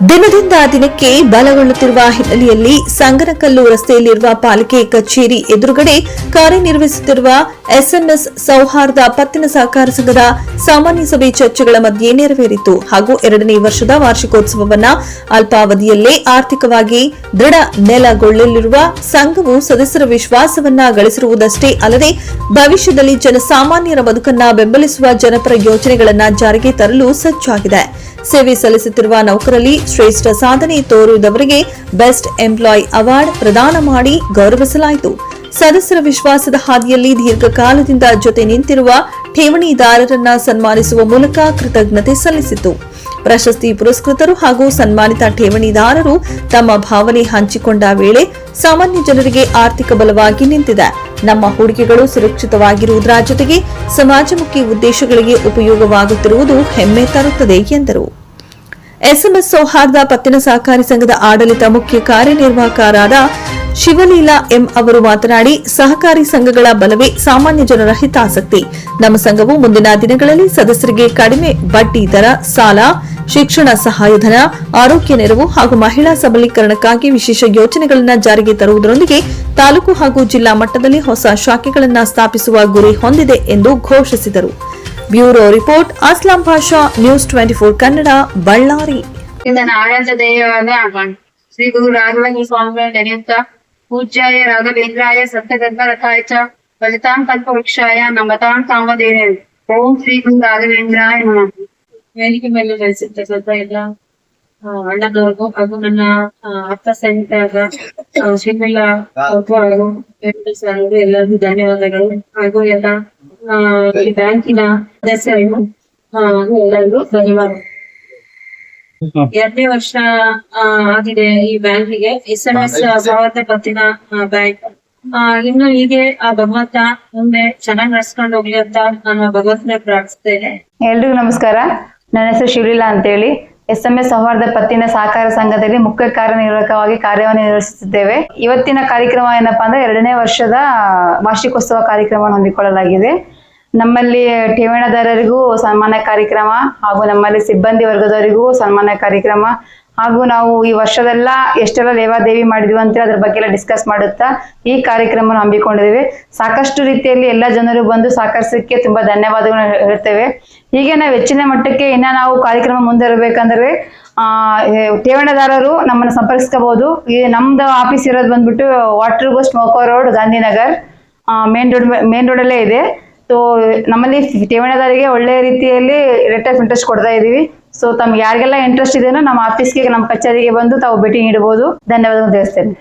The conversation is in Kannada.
ದಿನದಿಂದ ದಿನಕ್ಕೆ ಬಲಗೊಳ್ಳುತ್ತಿರುವ ಹಿನ್ನೆಲೆಯಲ್ಲಿ ಸಂಗನಕಲ್ಲು ರಸ್ತೆಯಲ್ಲಿರುವ ಪಾಲಿಕೆ ಕಚೇರಿ ಎದುರುಗಡೆ ಕಾರ್ಯನಿರ್ವಹಿಸುತ್ತಿರುವ ಎಸ್ಎಂಎಸ್ ಸೌಹಾರ್ದ ಪತ್ತಿನ ಸಹಕಾರ ಸಂಘದ ಸಾಮಾನ್ಯ ಸಭೆ ಚರ್ಚೆಗಳ ಮಧ್ಯೆ ನೆರವೇರಿತು ಹಾಗೂ ಎರಡನೇ ವರ್ಷದ ವಾರ್ಷಿಕೋತ್ಸವವನ್ನ ಅಲ್ಪಾವಧಿಯಲ್ಲೇ ಆರ್ಥಿಕವಾಗಿ ದೃಢ ನೆಲಗೊಳ್ಳಲಿರುವ ಸಂಘವು ಸದಸ್ಯರ ವಿಶ್ವಾಸವನ್ನ ಗಳಿಸಿರುವುದಷ್ಟೇ ಅಲ್ಲದೆ ಭವಿಷ್ಯದಲ್ಲಿ ಜನಸಾಮಾನ್ಯರ ಬದುಕನ್ನ ಬೆಂಬಲಿಸುವ ಜನಪರ ಯೋಜನೆಗಳನ್ನು ಜಾರಿಗೆ ತರಲು ಸಜ್ಜಾಗಿದೆ. ಸೇವೆ ಸಲ್ಲಿಸುತ್ತಿರುವ ನೌಕರಲ್ಲಿ ಶ್ರೇಷ್ಠ ಸಾಧನೆ ತೋರುವುದವರಿಗೆ ಬೆಸ್ಟ್ ಎಂಪ್ಲಾಯ್ ಅವಾರ್ಡ್ ಪ್ರದಾನ ಮಾಡಿ ಗೌರವಿಸಲಾಯಿತು. ಸದಸ್ಯರ ವಿಶ್ವಾಸದ ಹಾದಿಯಲ್ಲಿ ದೀರ್ಘಕಾಲದಿಂದ ಜೊತೆ ನಿಂತಿರುವ ಠೇವಣಿದಾರರನ್ನ ಸನ್ಮಾನಿಸುವ ಮೂಲಕ ಕೃತಜ್ಞತೆ ಸಲ್ಲಿಸಿತು. ಪ್ರಶಸ್ತಿ ಪುರಸ್ಕೃತರು ಹಾಗೂ ಸನ್ಮಾನಿತ ಠೇವಣಿದಾರರು ತಮ್ಮ ಭಾವನೆ ಹಂಚಿಕೊಂಡ ವೇಳೆ ಸಾಮಾನ್ಯ ಜನರಿಗೆ ಆರ್ಥಿಕ ಬಲವಾಗಿ ನಿಂತಿದೆ. ನಮ್ಮ ಹೂಡಿಕೆಗಳು ಸುರಕ್ಷಿತವಾಗಿರುವುದರ ಜೊತೆಗೆ ಸಮಾಜಮುಖಿ ಉದ್ದೇಶಗಳಿಗೆ ಉಪಯೋಗವಾಗುತ್ತಿರುವುದು ಹೆಮ್ಮೆ ತರುತ್ತದೆ ಎಂದರು. ಎಸ್ಎಂಎಸ್ ಸೌಹಾರ್ದ ಪತ್ತಿನ ಸಹಕಾರಿ ಸಂಘದ ಆಡಳಿತ ಮುಖ್ಯ ಕಾರ್ಯನಿರ್ವಾಹಕರಾದ ಶಿವಲೀಲಾ ಎಂ ಅವರು ಮಾತನಾಡಿ, ಸಹಕಾರಿ ಸಂಘಗಳ ಬಲವೇ ಸಾಮಾನ್ಯ ಜನರ ಹಿತಾಸಕ್ತಿ. ನಮ್ಮ ಸಂಘವು ಮುಂದಿನ ದಿನಗಳಲ್ಲಿ ಸದಸ್ಯರಿಗೆ ಕಡಿಮೆ ಬಡ್ಡಿ ದರ, ಸಾಲ, ಶಿಕ್ಷಣ ಸಹಾಯಧನ ಆರೋಗ್ಯ ನೆರವು ಹಾಗೂ ಮಹಿಳಾ ಸಬಲೀಕರಣಕ್ಕಾಗಿ ವಿಶೇಷ ಯೋಜನೆಗಳನ್ನು ಜಾರಿಗೆ ತರುವುದರೊಂದಿಗೆ ತಾಲೂಕು ಹಾಗೂ ಜಿಲ್ಲಾ ಮಟ್ಟದಲ್ಲಿ ಹೊಸ ಶಾಖೆಗಳನ್ನು ಸ್ಥಾಪಿಸುವ ಗುರಿ ಹೊಂದಿದೆ ಎಂದು ಘೋಷಿಸಿದರು. Bureau report Aslam Basha news twenty four Kannada Ballari. ಇಂದ ದೇವಾಲಯ ಶ್ರೀ ಗುರು ರಾಘವೇಂದ್ರ ಸ್ವಾಮಿಗಳ ನೆನೆಯುತ್ತಾ ಪೂಜ್ಯಾಯ ರಾಘವೇಂದ್ರಾಯ ಸತ್ಯಗಂಧ ರಥಾಯ ಚ ಫಲಿತಾಂ ಕಲ್ಪ ವೃಕ್ಷಾಯ ನಮತಾಂ ಕಾಮಧೇನೆ ಓಂ ಶ್ರೀ ಗುರು ರಾಘವೇಂದ್ರಾಯ ನಮಃ. ವೇದಿಕೆ ಮೇಲೆ ನೆಲೆಸಿದ್ದ ಎಲ್ಲ ಅಣ್ಣನವ್ರಿಗೂ ಹಾಗೂ ನನ್ನ ಸಹಿತಾದ ಶ್ರೀಮಿಲ್ಲ ಅವ್ರಿಗೂ ಹಾಗೂ ಎಲ್ಲರಿಗೂ ಧನ್ಯವಾದಗಳು. ಹಾಗೂ ಎಲ್ಲ ಬ್ಯಾಂಕಿನ ಹಾಗೂ ಎಲ್ಲರಿಗೂ ಧನ್ಯವಾದ. ಎರಡನೇ ವರ್ಷ ಆ, ಆಗಿದೆ ಈ ಬ್ಯಾಂಕಿಗೆ. ಎಸ್ ಎಂ ಎಸ್ ಸೌಹಾರ್ದ ಪತ್ತಿನ ಬ್ಯಾಂಕ್. ಇನ್ನು ಹೀಗೆ ಆ ಭಗವಂತ ಮುಂದೆ ಚೆನ್ನಾಗಿ ನಡ್ಸ್ಕೊಂಡು ಹೋಗ್ಲಿ ಅಂತ ನಾನು ಭಗವಂತನ ಪ್ರಾರ್ಥಿಸ್ತೇನೆ. ಎಲ್ರಿಗೂ ನಮಸ್ಕಾರ. ನನ್ನ ಹೆಸರು ಶಿವಲೀಲಾ ಅಂತೇಳಿ. ಎಸ್ ಎಂ ಸೌಹಾರ್ದ ಪತ್ತಿನ ಸಹಕಾರ ಸಂಘದಲ್ಲಿ ಮುಖ್ಯ ಕಾರ್ಯನಿರ್ವಾಹಕವಾಗಿ ಕಾರ್ಯವನ್ನು ನಿರ್ವಹಿಸುತ್ತಿದ್ದೇವೆ. ಇವತ್ತಿನ ಕಾರ್ಯಕ್ರಮ ಏನಪ್ಪಾ ಅಂದ್ರೆ ಎರಡನೇ ವರ್ಷದ ವಾರ್ಷಿಕೋತ್ಸವ ಕಾರ್ಯಕ್ರಮವನ್ನು ಹಮ್ಮಿಕೊಳ್ಳಲಾಗಿದೆ ನಮ್ಮಲ್ಲಿ ಠೇವಣಿದಾರರಿಗೂ ಸನ್ಮಾನ ಕಾರ್ಯಕ್ರಮ ಹಾಗೂ ನಮ್ಮಲ್ಲಿ ಸಿಬ್ಬಂದಿ ವರ್ಗದವರಿಗೂ ಸನ್ಮಾನ ಕಾರ್ಯಕ್ರಮ ಹಾಗೂ ನಾವು ಈ ವರ್ಷದೆಲ್ಲ ಎಷ್ಟೆಲ್ಲ ಲೇವಾದೇವಿ ಮಾಡಿದ್ವಿ ಅಂತ ಅದ್ರ ಬಗ್ಗೆ ಎಲ್ಲ ಡಿಸ್ಕಸ್ ಮಾಡುತ್ತಾ ಈ ಕಾರ್ಯಕ್ರಮವನ್ನು ಹಮ್ಮಿಕೊಂಡಿದ್ದೇವೆ. ಸಾಕಷ್ಟು ರೀತಿಯಲ್ಲಿ ಎಲ್ಲ ಜನರು ಬಂದು ಸಹಕರಿಸಕ್ಕೆ ತುಂಬಾ ಧನ್ಯವಾದಗಳನ್ನು ಹೇಳ್ತೇವೆ. ಹೀಗೆ ನಾವು ಹೆಚ್ಚಿನ ಮಟ್ಟಕ್ಕೆ ಇನ್ನ ನಾವು ಕಾರ್ಯಕ್ರಮ ಮುಂದುವರಬೇಕಂದ್ರೆ, ಆ ಠೇವಣಿದಾರರು ನಮ್ಮನ್ನು ಸಂಪರ್ಕಿಸ್ಕೋಬಹುದು. ಈ ನಮ್ದು ಆಫೀಸ್ ಇರೋದು ಬಂದ್ಬಿಟ್ಟು ವಾಟರ್ ಗೋಸ್ಟ್ ಮೋಕೋ road, Gandhinagar main road, main ರೋಡಲ್ಲೇ ಇದೆ. ಸೊ ನಮ್ಮಲ್ಲಿ ಠೇವಣಿದಾರಿಗೆ ಒಳ್ಳೆ ರೀತಿಯಲ್ಲಿ ರೇಟ್ ಆಫ್ ಇಂಟ್ರೆಸ್ಟ್ ಕೊಡ್ತಾ ಇದೀವಿ. ಸೊ ತಮ್ಗೆ ಯಾರಿಗೆಲ್ಲ ಇಂಟ್ರೆಸ್ಟ್ ಇದೆಯೋ ನಮ್ಮ ಆಫೀಸ್ಗೆ ನಮ್ಮ ಕಚೇರಿಗೆ ಬಂದು ತಾವು ಭೇಟಿ ನೀಡಬಹುದು ಧನ್ಯವಾದಗಳು ತಿಳಿಸ್ತೇನೆ